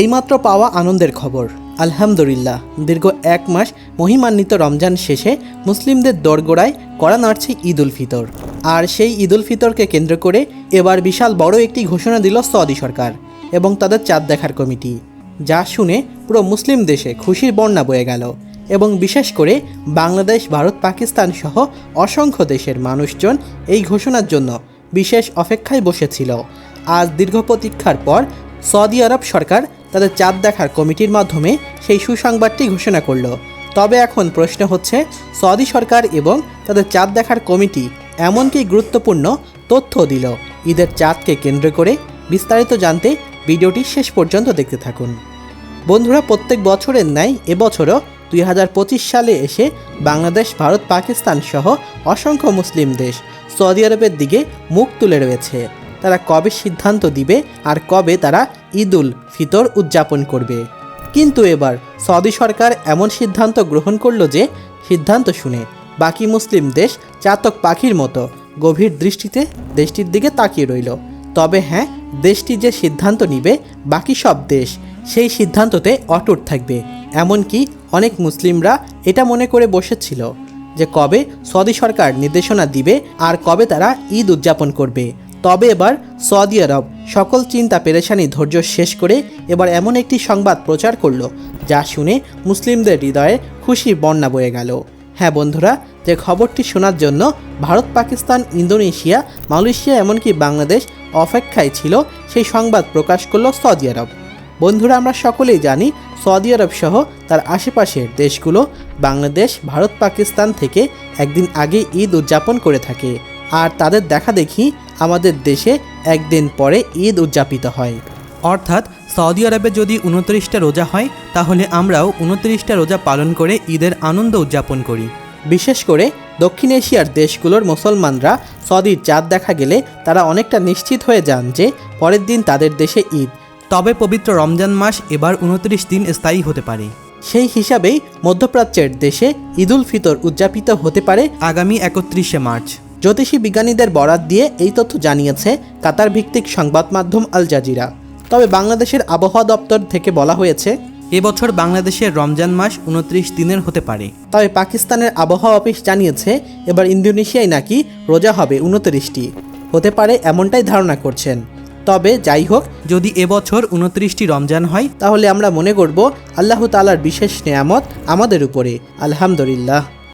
এইমাত্র পাওয়া আনন্দের খবর। আলহামদুলিল্লাহ, দীর্ঘ এক মাস মহিমান্বিত রমজান শেষে মুসলিমদের দোরগোড়ায় করা নাড়ছে ঈদ উল ফিতর। আর সেই ঈদ উল ফিতরকে কেন্দ্র করে এবার বিশাল বড় একটি ঘোষণা দিল সৌদি সরকার এবং তাদের চাঁদ দেখার কমিটি। যা শুনে পুরো মুসলিম দেশে খুশির বন্যা বয়ে গেল এবং বিশেষ করে বাংলাদেশ, ভারত, পাকিস্তান সহ অসংখ্য দেশের মানুষজন এই ঘোষণার জন্য বিশেষ অপেক্ষায় বসেছিল। আজ দীর্ঘ প্রতীক্ষার পর সৌদি আরব সরকার তাদের চাঁদ দেখার কমিটির মাধ্যমে সেই সুসংবাদটি ঘোষণা করল। তবে এখন প্রশ্ন হচ্ছে, সৌদি সরকার এবং তাদের চাঁদ দেখার কমিটি এমনকি গুরুত্বপূর্ণ তথ্য দিল। ঈদের চাঁদকে কেন্দ্র করে বিস্তারিত জানতে ভিডিওটি শেষ পর্যন্ত দেখতে থাকুন। বন্ধুরা, প্রত্যেক বছরের ন্যায় এবছরও দুই হাজার পঁচিশ সালে এসে বাংলাদেশ, ভারত, পাকিস্তান সহ অসংখ্য মুসলিম দেশ সৌদি আরবের দিকে মুখ তুলে রয়েছে। তারা কবে সিদ্ধান্ত দিবে আর কবে তারা ঈদুল ফিতর উদযাপন করবে। কিন্তু এবার সৌদি সরকার এমন সিদ্ধান্ত গ্রহণ করল যে, সিদ্ধান্ত শুনে বাকি মুসলিম দেশ চাতক পাখির মতো গভীর দৃষ্টিতে দেশটির দিকে তাকিয়ে রইল। তবে হ্যাঁ দেশটি যে সিদ্ধান্ত নিবে, বাকি সব দেশ সেই সিদ্ধান্ততে অটুট থাকবে। এমনকি অনেক মুসলিমরা এটা মনে করে বসেছিল যে, কবে সৌদি সরকার নির্দেশনা দিবে আর কবে তারা ঈদ উদযাপন করবে। তবে এবার সৌদি আরব সকল চিন্তা পেরেশানি ধৈর্য শেষ করে এবার এমন একটি সংবাদ প্রচার করল, যা শুনে মুসলিমদের হৃদয়ে খুশির বন্যা বয়ে গেল। হ্যাঁ বন্ধুরা, যে খবরটি শোনার জন্য ভারত, পাকিস্তান, ইন্দোনেশিয়া, মালয়েশিয়া এমনকি বাংলাদেশ অপেক্ষায় ছিল, সেই সংবাদ প্রকাশ করল সৌদি আরব। বন্ধুরা, আমরা সকলেই জানি সৌদি আরব সহ তার আশেপাশের দেশগুলো বাংলাদেশ, ভারত, পাকিস্তান থেকে একদিন আগে ঈদ উদযাপন করে থাকে। আর তাদের দেখা দেখি আমাদের দেশে একদিন পরে ঈদ উদযাপিত হয়। অর্থাৎ সৌদি আরবে যদি উনত্রিশটা রোজা হয় তাহলে আমরাও উনত্রিশটা রোজা পালন করে ঈদের আনন্দ উদযাপন করি। বিশেষ করে দক্ষিণ এশিয়ার দেশগুলোর মুসলমানরা সৌদির চাঁদ দেখা গেলে তারা অনেকটা নিশ্চিত হয়ে যান যে পরের দিন তাদের দেশে ঈদ। তবে পবিত্র রমজান মাস এবার উনত্রিশ দিন স্থায়ী হতে পারে। সেই হিসাবেই মধ্যপ্রাচ্যের দেশে ঈদুল ফিতর উদযাপিত হতে পারে আগামী একত্রিশে মার্চ। জ্যোতিষী বিজ্ঞানীদের বরাত দিয়ে এই তথ্য জানিয়েছে কাতার ভিত্তিক সংবাদ মাধ্যম আল জাজিরা। তবে বাংলাদেশের আবহাওয়া দপ্তর থেকে বলা হয়েছে, এবছর বাংলাদেশের রমজান মাস উনত্রিশ দিনের হতে পারে। তবে পাকিস্তানের আবহাওয়া অফিস জানিয়েছে, এবার ইন্দোনেশিয়ায় নাকি রোজা হবে উনত্রিশটি। হতে পারে এমনটাই ধারণা করছেন। তবে যাই হোক, যদি এবছর উনত্রিশটি রমজান হয়, তাহলে আমরা মনে করব আল্লাহ তালার বিশেষ নেয়ামত আমাদের উপরে। আলহামদুলিল্লাহ।